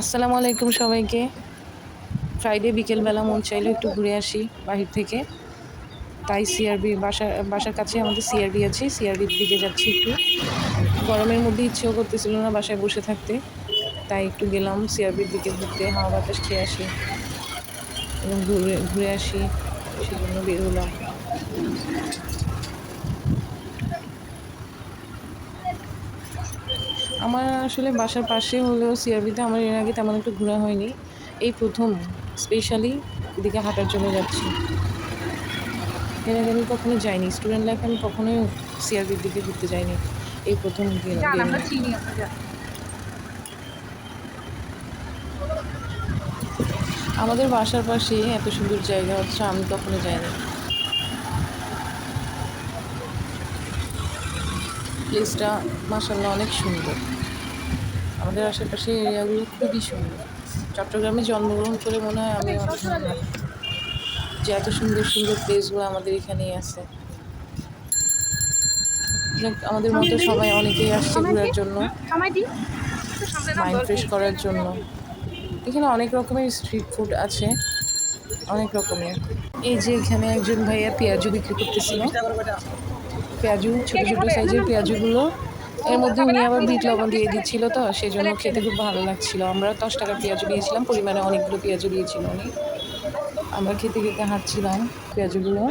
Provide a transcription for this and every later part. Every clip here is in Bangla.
আসসালামু আলাইকুম সবাইকে। ফ্রাইডে বিকেলবেলা মন চাইলো একটু ঘুরে আসি বাহির থেকে। তাই সিআরবি বাসা, বাসার কাছে আমাদের সিআরবি আছে। সিআরবির দিকে যাচ্ছি একটু। গরমের মধ্যে ইচ্ছেও করতেছিল না বাসায় বসে থাকতে। তাই একটু গেলাম সিআরবির দিকে ঘুরতে। হাওয়া বাতাস খেয়ে আসি। এবং ঘুরে ঘুরে আসি। সেজন্য বের হলাম। আমার আসলে বাসার পাশে হলেও সিআরবিতে আমার এর আগে তেমন একটু ঘোরা হয়নি। এই প্রথম স্পেশালি এদিকে হাঁটার জন্য যাচ্ছি। এর আগে আমি কখনো যাইনি। স্টুডেন্ট লাইফে আমি কখনোই সিআরবির দিকে ঘুরতে যাইনি। এই প্রথম। আমাদের বাসার পাশে এত সুন্দর জায়গা হচ্ছে আমি কখনো যাইনি। প্লেসটা মাসাল্লাহ অনেক সুন্দর। আমাদের আশেপাশে এরিয়াগুলো খুবই সুন্দর। চট্টগ্রামে জন্মগ্রহণ করে মনে হয় আমি যে এত সুন্দর সুন্দর প্লেসগুলো আমাদের এখানেই আছে। আমাদের মতো সবাই অনেকেই আসছে ঘোরার জন্য। মাইন্ড ফ্রেশ করার জন্য। এখানে অনেক রকমের স্ট্রিট ফুড আছে। অনেক রকমের। এই যে এখানে একজন ভাইয়া পেঁয়াজু বিক্রি করতেছিল। পেঁয়াজু ছোটো ছোটো সাইজের পেঁয়াজুগুলো। এর মধ্যে উনি আবার বিট লবণ দিয়ে দিচ্ছিল তো সেই জন্য খেতে খুব ভালো লাগছিল। আমরা দশ টাকার পেঁয়াজু দিয়েছিলাম পরিমাণে অনেকগুলো পেঁয়াজু দিয়েছিল উনি। আমরা খেতে খেতে হাঁটছিলাম পেঁয়াজুগুলো।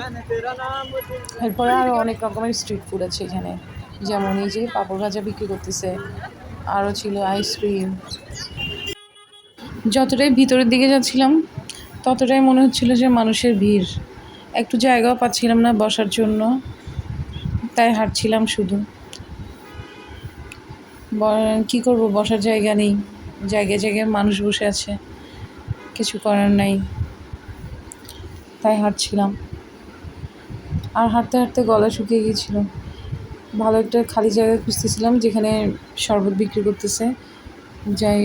এরপরে আরও অনেক রকমের স্ট্রিট ফুড আছে এখানে। যেমন এই যে পাঁপড় ভাজা বিক্রি করতেছে আরও ছিল আইসক্রিম যতটাই ভিতরের দিকে যাচ্ছিলাম ততটাই মনে হচ্ছিল যে মানুষের ভিড়। একটু জায়গাও পাচ্ছিলাম না বসার জন্য। তাই হাঁটছিলাম শুধু। কি করব? বসার জায়গা নেই। জায়গায় জায়গায় মানুষ বসে আছে। কিছু করার নাই। তাই হাঁটছিলাম। আর হাঁটতে হাঁটতে গলা শুকিয়ে গিয়েছিল। ভালো একটা খালি জায়গা খুঁজতেছিলাম যেখানে শরবত বিক্রি করতেছে। যাই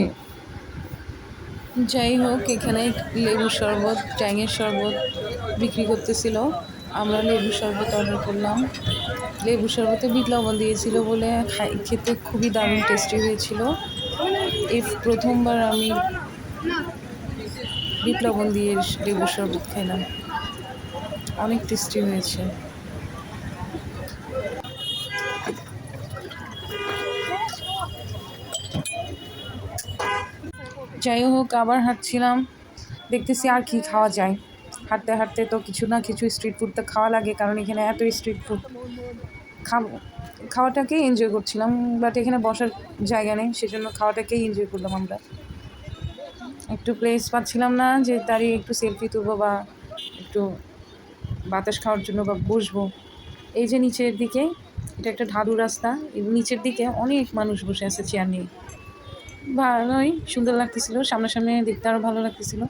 যাই হোক, এখানে লেবুর শরবত, ট্যাঙের শরবত বিক্রি করতেছিল। আমরা লেবু শরবত অর্ডার করলাম। লেবু শরবতে বিট লবণ দিয়েছিল বলে খাই- খেতে খুবই দারুণ টেস্টি হয়েছিল। এই প্রথমবার আমি বিট লবণ দিয়ে লেবু শরবত খেলাম অনেক টেস্টি হয়েছে। যাই হোক, আবার হাঁটছিলাম। দেখতেছি আর কি খাওয়া যায়। হাঁটতে হাঁটতে তো কিছু না কিছু স্ট্রিট ফুড তো খাওয়া লাগে, কারণ এখানে এত স্ট্রিট ফুড খাব খাওয়াটাকেই এনজয় করছিলাম বাট এখানে বসার জায়গা নেই, সেজন্য খাওয়াটাকেই এনজয় করলাম আমরা। একটু প্লেস পাচ্ছিলাম না যে দাঁড়িয়ে একটু সেলফি তুলবো বা একটু বাতাস খাওয়ার জন্য বা বসবো। এই যে নিচের দিকে, এটা একটা ঢালু রাস্তা নিচের দিকে অনেক মানুষ বসে আছে চেয়ার নিয়ে। ভালোই সুন্দর লাগতেছিল, সামনাসামনি দেখতে আরও ভালো লাগতেছিল।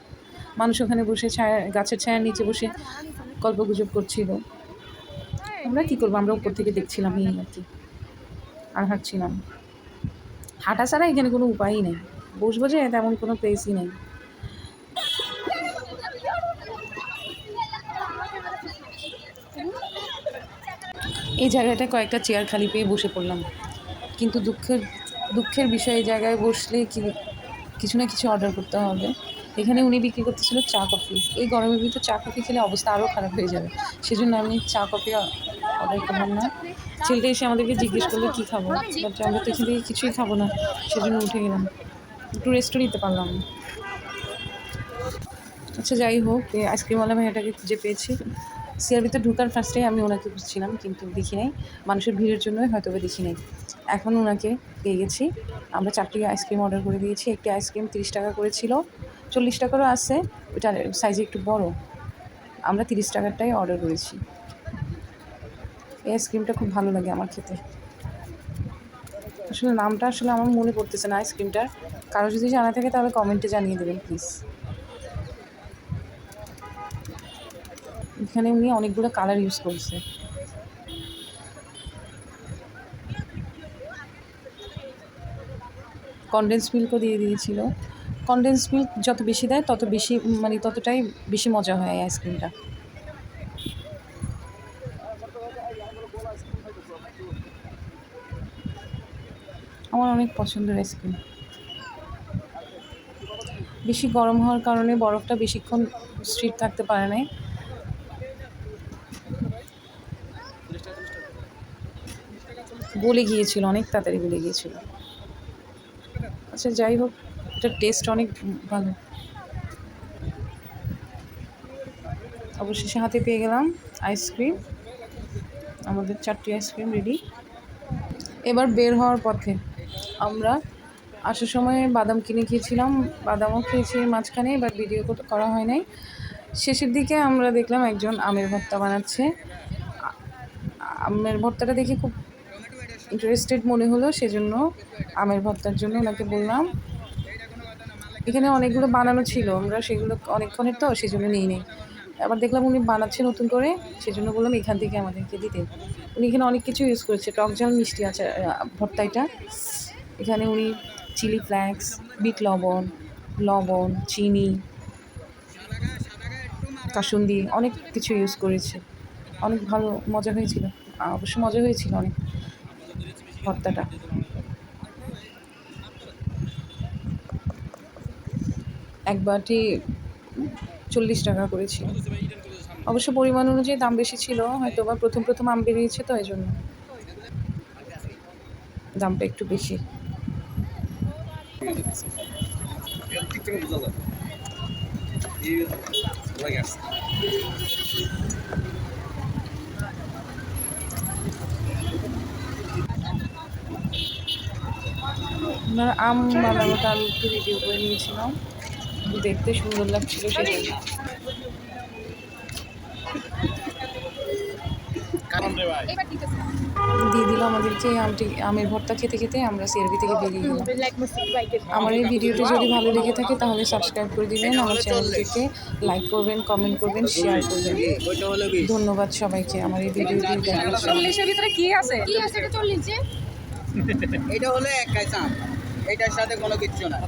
মানুষ ওখানে বসে ছায়া, গাছের ছায়ার নিচে বসে গল্প গুজব করছিল। আমরা কী করব? আমরা উপর থেকে দেখছিলাম এই আর কি। আর হাঁটছিলাম। হাঁটা ছাড়া এখানে কোনো উপায়ই নেই। বসবো যে তেমন কোনো প্লেসই নেই। এই জায়গাটা কয়েকটা চেয়ার খালি পেয়ে বসে পড়লাম। কিন্তু দুঃখের দুঃখের বিষয়, এই জায়গায় বসলে কি, কিছু না কিছু অর্ডার করতে হবে। এখানে উনি বিক্রি করতেছিল চা কফি। এই গরমের ভিতরে চা কফি খেলে অবস্থা আরও খারাপ হয়ে যাবে। সেজন্য আমি চা কফি অর্ডার করলাম না। ছেলেটা এসে আমাদেরকে জিজ্ঞেস করল, কী খাব? আমরা তো এখান থেকে কিছুই খাব না। সেজন্য উঠে গেলাম। একটু রেস্টও নিতে পারলাম। আচ্ছা যাই হোক আইসক্রিমওয়ালা ভাইয়াটাকে খুঁজে পেয়েছি। সিআরবিতে ঢুকার ফার্স্টে আমি ওনাকে খুঁজছিলাম, কিন্তু দেখি নাই। মানুষের ভিড়ের জন্যই হয়তো দেখি নাই। এখন ওনাকে পেয়ে গেছি। আমরা চারটি আইসক্রিম অর্ডার করে দিয়েছি। একটি আইসক্রিম তিরিশ টাকা করেছিল চল্লিশ টাকারও আছে ওটার সাইজে একটু বড়। আমরা তিরিশ টাকারটাই অর্ডার করেছি। এই আইসক্রিমটা খুব ভালো লাগে আমার খেতে। আসলে নামটা আসলে আমার মনে পড়তেছে না আইসক্রিমটার। কারও যদি জানা থাকে তাহলে কমেন্টে জানিয়ে দেবেন প্লিজ এখানে উনি অনেকগুলো কালার ইউজ করছে। কনডেন্স মিল্কও দিয়ে দিয়েছিল। কনডেন্স মিল্ক যত বেশি দেয়, তত বেশি মানে ততটাই বেশি মজা হয় আইসক্রিমটা আমার অনেক পছন্দের আইসক্রিম বেশি গরম হওয়ার কারণে বরফটা বেশিক্ষণ স্ট্রিট থাকতে পারে নাই। গলে গিয়েছিল, অনেক তাড়াতাড়ি গলে গিয়েছিল। আচ্ছা যাই হোক। এটার টেস্ট অনেক ভালো। অবশেষে হাতে পেয়ে গেলাম আইসক্রিম আমাদের চারটি আইসক্রিম রেডি এবার বের হওয়ার পথে আমরা আসার সময় বাদাম কিনে খেয়েছিলাম, বাদামও খেয়েছি মাঝখানে, এবার ভিডিও করা হয় নাই। শেষের দিকে আমরা দেখলাম একজন আমের ভর্তা বানাচ্ছে। আমের ভর্তাটা দেখে খুব ইন্টারেস্টেড মনে হলো, সেজন্য আমের ভর্তার জন্য ওনাকে বললাম এখানে অনেকগুলো বানানো ছিল, আমরা সেগুলো অনেকক্ষণের তো সেজন্য নিই নেই আবার দেখলাম উনি বানাচ্ছে নতুন করে, সেজন্য বললাম এখান থেকে আমাদেরকে দিতে। উনি এখানে অনেক কিছু ইউজ করেছে, টক ঝাল মিষ্টি আছে ভর্তা এটা। এখানে উনি চিলি ফ্লেক্স, বিট লবণ লবণ, চিনি, কাসুন্দি অনেক কিছু ইউজ করেছে। অনেক ভালো মজা হয়েছিল অবশ্য মজা হয়েছিল অনেক ভর্তাটা। এক বাটি চল্লিশ টাকা করেছিল। অবশ্য পরিমাণ অনুযায়ী দাম বেশি ছিল, হয়তো বা প্রথম প্রথম আম বেরিয়েছে তো এই জন্য দামটা একটু বেশি। আম বানানোটা আমি একটু করে নিয়েছিলাম। দেখতে সুন্দর লাগছিল আছে দিয়ে দিল আমাদেরকে এই আমটি আমের ভর্তা খেতে খেতে আমরা সিআরবি থেকে বেরিয়ে গেলাম। আমার এই ভিডিওটি যদি ভালো লেগে থাকে তাহলে সাবস্ক্রাইব করে দিবেন আমার চ্যানেলটিকে লাইক করবেন কমেন্ট করবেন শেয়ার করবেন। ধন্যবাদ সবাইকে আমার এই ভিডিওটি দেখার জন্য। ভিতরে কি আছে? কি আছে? এটা চল্লিশ যে? এটা হলো এক এটার সাথে কোনো কিচ্ছু না।